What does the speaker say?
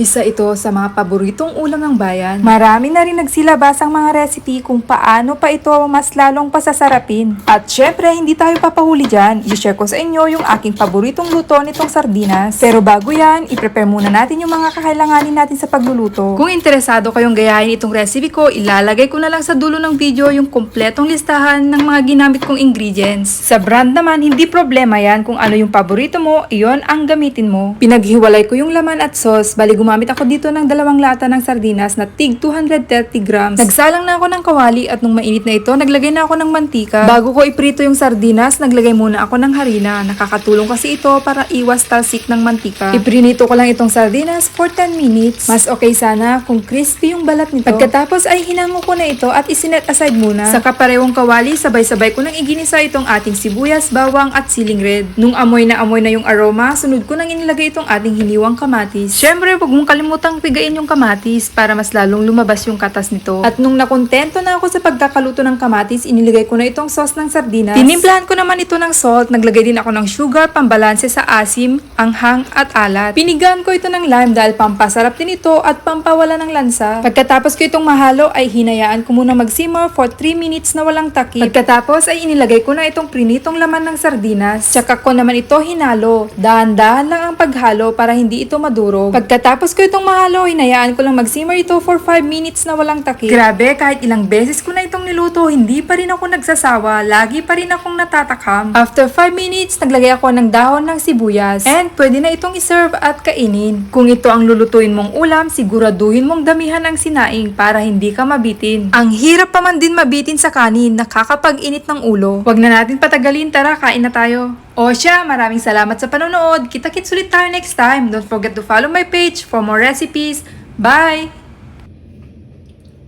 Isa ito sa mga paboritong ulam ng bayan. Marami na rin nagsilabas ang mga recipe kung paano pa ito mas lalong pasasarapin. At syempre, hindi tayo papahuli dyan. I-share ko sa inyo yung aking paboritong luto nitong sardinas. Pero bago yan, i-prepare muna natin yung mga kakailanganin natin sa pagluluto. Kung interesado kayong gayahin itong recipe ko, ilalagay ko na lang sa dulo ng video yung kompletong listahan ng mga ginamit kong ingredients. Sa brand naman, hindi problema yan kung ano yung paborito mo, iyon ang gamitin mo. Pinaghiwalay ko yung laman at sauce, bali gumamit ako dito ng dalawang lata ng sardinas na tig 230 grams. Nagsalang na ako ng kawali at nung mainit na ito, naglagay na ako ng mantika. Bago ko iprito yung sardinas, naglagay muna ako ng harina. Nakakatulong kasi ito para iwas talsik ng mantika. Iprinito ko lang itong sardinas for 10 minutes. Mas okay sana kung crispy yung balat nito. Pagkatapos ay hinango ko na ito at isinet aside muna. Sa kaparehong kawali, sabay-sabay ko nang iginisa itong ating sibuyas, bawang at siling red. Nung amoy na amoy na yung aroma, sunod ko nang inilagay itong ating hiniwang kamatis. Syempre, huwag mong kalimutang pigain yung kamatis para mas lalong lumabas yung katas nito. At nung nakontento na ako sa pagkakaluto ng kamatis, iniligay ko na itong sauce ng sardinas. Tinimplahan ko naman ito ng salt, naglagay din ako ng sugar, pambalanse sa asim, anghang at alat. Pinigaan ko ito ng lime dahil pampasarap din ito at pampawala ng lansa. Pagkatapos ko itong mahalo ay hinayaan ko muna mag-simmer for 3 minutes na walang takip. Pagkatapos ay inilagay ko na itong prinitong laman ng sardinas. Tsaka ko naman ito hinalo. Dahan-dahan lang ang paghalo para hindi ito madurog. Pagkatapos ko itong mahalo, hinayaan ko lang mag-simmer ito for 5 minutes na walang takip. Grabe, kahit ilang beses ko na itong niluto, hindi pa rin ako nagsasawa. Lagi pa rin akong natatakam. After 5 minutes, naglagay ako ng dahon ng sibuyas. And pwede na itong iserve at kainin. Kung ito ang lulutuin mong ulam, siguraduhin mong damihan ng sinaing para hindi ka mabitin. Ang hirap pa man din mabitin sa kanin, nakakapag-init ng ulo. Huwag na natin patagalin, tara, kain na tayo. O maraming salamat sa panonood. Kita-kits ulit tayo next time. Don't forget to follow my page for more recipes. Bye!